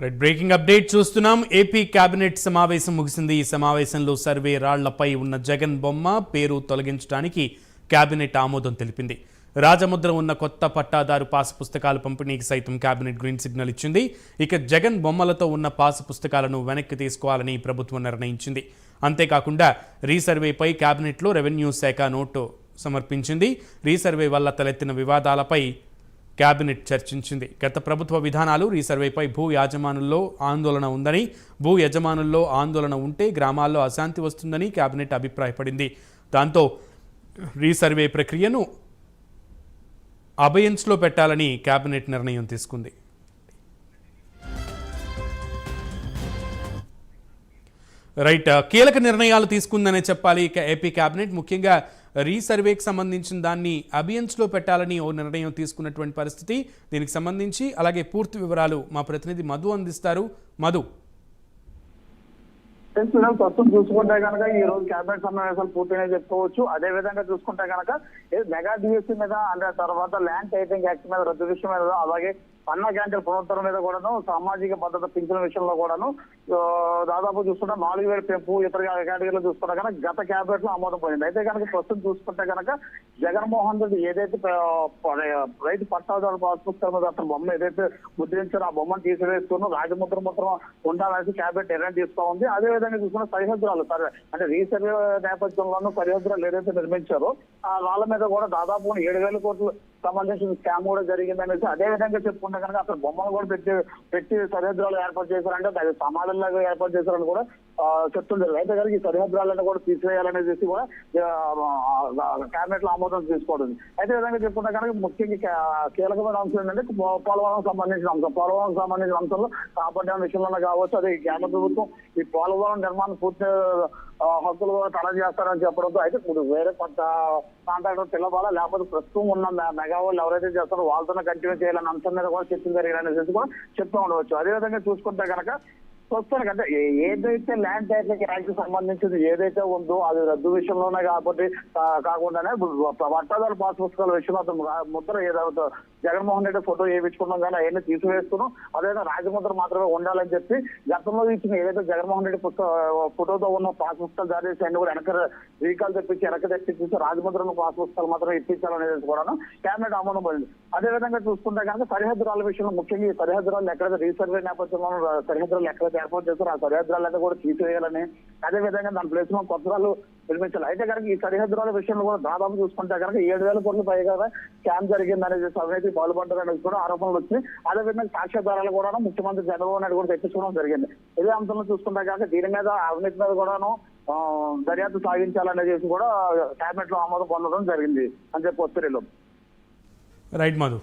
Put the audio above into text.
Right breaking update చూస్తున్నాం. AP cabinet సమావేశం ముగిసింది. ఈ సమావేశంలో సర్వే రాళ్ళపై ఉన్న జగన్ బొమ్మ పేరు తొలగించడానికి కేబినెట్ ఆమోదం తెలిపింది. రాజముద్ర ఉన్న కొత్త పట్టాదారు పాస్ పుస్తకాలు పంపిణీకి సైతం కేబినెట్ గ్రీన్ సిగ్నల్ ఇచ్చింది. ఇక జగన్ బొమ్మలతో ఉన్న పాస్ పుస్తకాలను వెనక్కి తీసుకోవాలని ప్రభుత్వం నిర్ణయించింది. అంతేకాకుండా రీసర్వేపై కేబినెట్లో రెవెన్యూ శాఖ నోటు సమర్పించింది. రీసర్వే వల్ల తలెత్తిన వివాదాలపై కేబినెట్ చర్చించింది. గత ప్రభుత్వ విధానాలు రీసర్వేపై భూ యాజమానుల్లో ఆందోళన ఉందని భూ యజమానుల్లో ఆందోళన ఉంటే గ్రామాల్లో అశాంతి వస్తుందని కేబినెట్ అభిప్రాయపడింది. దాంతో రీసర్వే ప్రక్రియను అబయన్స్లో పెట్టాలని కేబినెట్ నిర్ణయం తీసుకుంది. రైట్ కీలక నిర్ణయాలు తీసుకుందనే చెప్పాలి ఏపీ కేబినెట్ ముఖ్యంగా రీసర్వేకి సంబంధించిన దాన్ని అబియన్స్లో పెట్టాలని ఓ నిర్ణయం తీసుకున్నటువంటి పరిస్థితి. దీనికి సంబంధించి అలాగే పూర్తి వివరాలు మా ప్రతినిధి మధు అందిస్తారు. మధు. ప్రస్తుతం చూసుకుంటే కనుక ఈ రోజు క్యాబినెట్ సమావేశాలు పూర్తయినాయి చెప్పుకోవచ్చు. అదే విధంగా చూసుకుంటే కనుక మెగా డిఎస్సీ మీద అంటే తర్వాత ల్యాండ్ టైటింగ్ యాక్ట్ మీద రద్దు విషయం మీద అలాగే అన్న క్యాంటీన్ పునరుద్ధరణ మీద కూడాను సామాజిక భద్రత పింఛన విషయంలో కూడాను దాదాపు చూసుకుంటే నాలుగు వేల పెంపు ఇతర కేటగిరీలు చూసుకుంటే కనుక గత క్యాబినెట్లో ఆమోదం పోయింది. అయితే కనుక ప్రస్తుతం చూసుకుంటే కనుక జగన్మోహన్ రెడ్డి ఏదైతే రైతు పట్టాదారు పాస్ మీద అతను బొమ్మ ఏదైతే ముద్రించారో ఆ బొమ్మను తీసివేస్తున్న రాజముద్ర ముద్ర ఉండాలని క్యాబినెట్ నిర్ణయం తీసుకో ఉంది. అదే విధంగా చూసుకున్న సరిహద్దురాలు సరే అంటే రీసర్వే నేపథ్యంలోనూ సరిహద్దురాలు ఏదైతే నిర్మించారో ఆ వాళ్ళ మీద కూడా దాదాపు ఏడు వేల కోట్లు సంబంధించిన స్కామ్ కూడా జరిగిందనేసి అదే విధంగా చెప్పుకుంటే కనుక అసలు బొమ్మలు కూడా పెట్టి పెట్టి సరిహద్దులు ఏర్పాటు చేశారంటే అది సమాధుల్లాగా ఏర్పాటు చేశారని కూడా చెప్తుంది. అయితే కనుక ఈ సరిహద్దురాలను కూడా తీసివేయాలనేసి కూడా కేబినెట్లో ఆమోదం తీసుకోవడం. అయితే విధంగా చెప్పుకుంటే కనుక ముఖ్యంగా కీలకమైన అంశం ఏంటంటే పోలవరం సంబంధించిన అంశం. పోలవరం సంబంధించిన అంశంలో కాపాడే విషయంలో కావచ్చు అదే కేంద్ర ప్రభుత్వం ఈ పోలవరం నిర్మాణం పూర్తి హక్కులు కూడా తల చేస్తారని చెప్పడంతో అయితే ఇప్పుడు వేరే కొంత కాంట్రాక్టర్ పిలవాలా? లేకపోతే ప్రస్తుతం ఉన్న మె- మెగా వాళ్ళు ఎవరైతే చేస్తారో వాళ్ళతోనే కంటిన్యూ చేయాలని అంశం మీద కూడా చర్చ జరిగిననేసి కూడా చెప్తూ ఉండవచ్చు. అదే విధంగా చూసుకుంటే కనుక వస్తాను అంటే ఏదైతే ల్యాండ్ టైటిల్ యాక్ట్ సంబంధించింది ఏదైతే ఉందో అది రద్దు విషయంలోనే కాబట్టి కాకుండానే పట్టాదారు పాస్ పుస్తకాల విషయంలో అతను ముద్ర ఏదైతే జగన్మోహన్ రెడ్డి ఫోటో వేయించుకున్నాం కానీ అవన్నీ తీసివేస్తున్నాం. అదేవిధంగా రాజముద్ర మాత్రమే ఉండాలని చెప్పి గతంలో ఇచ్చిన ఏదైతే జగన్మోహన్ రెడ్డి పుస్తక ఫోటోతో ఉన్న పాస్ పుస్తకాలు జారీ చేసి అన్ని కూడా వెనక రీకాల్ తెప్పించి వెనక తెప్పించి రాజముద్రను పాస్ పుస్తకాలు మాత్రం ఇప్పించాలనేది కూడా కేబినెట్ ఆమోదం అదే విధంగా చూసుకుంటే కనుక సరిహద్దురాల విషయంలో ముఖ్యంగా ఈ సరిహద్దురాలు ఎక్కడైతే రీసర్వే నేపథ్యంలో సరిహద్దురాలు ఎక్కడైతే ఏర్పాటు చేస్తారో ఆ సరిహద్దురాలు కూడా తీసివేయాలని అదే విధంగా దాని ప్లేస్లో కొత్త రాళ్ళు నిర్మించాలి. అయితే కనుక ఈ సరిహద్దు రాళ్ళ విషయంలో కూడా దాదాపు చూసుకుంటే కనుక ఏడు వేల కోట్ల పైగా క్యాంప్ జరిగింది అనేది అవినీతి పాల్పడ్డారనేది కూడా ఆరోపణలు వచ్చినాయి. అదే విధంగా సాక్ష్యాధారాలు కూడా ముఖ్యమంత్రి చంద్రబాబు నాయుడు కూడా తెప్పించుకోవడం జరిగింది. ఇదే అంశంలో చూసుకుంటే కనుక దీని మీద అవినీతి మీద కూడాను దర్యాప్తు సాగించాలనేది కూడా కేబినెట్లో ఆమోదం పొందడం జరిగింది అని చెప్పి ఒత్తిడిలో. రైట్ మధు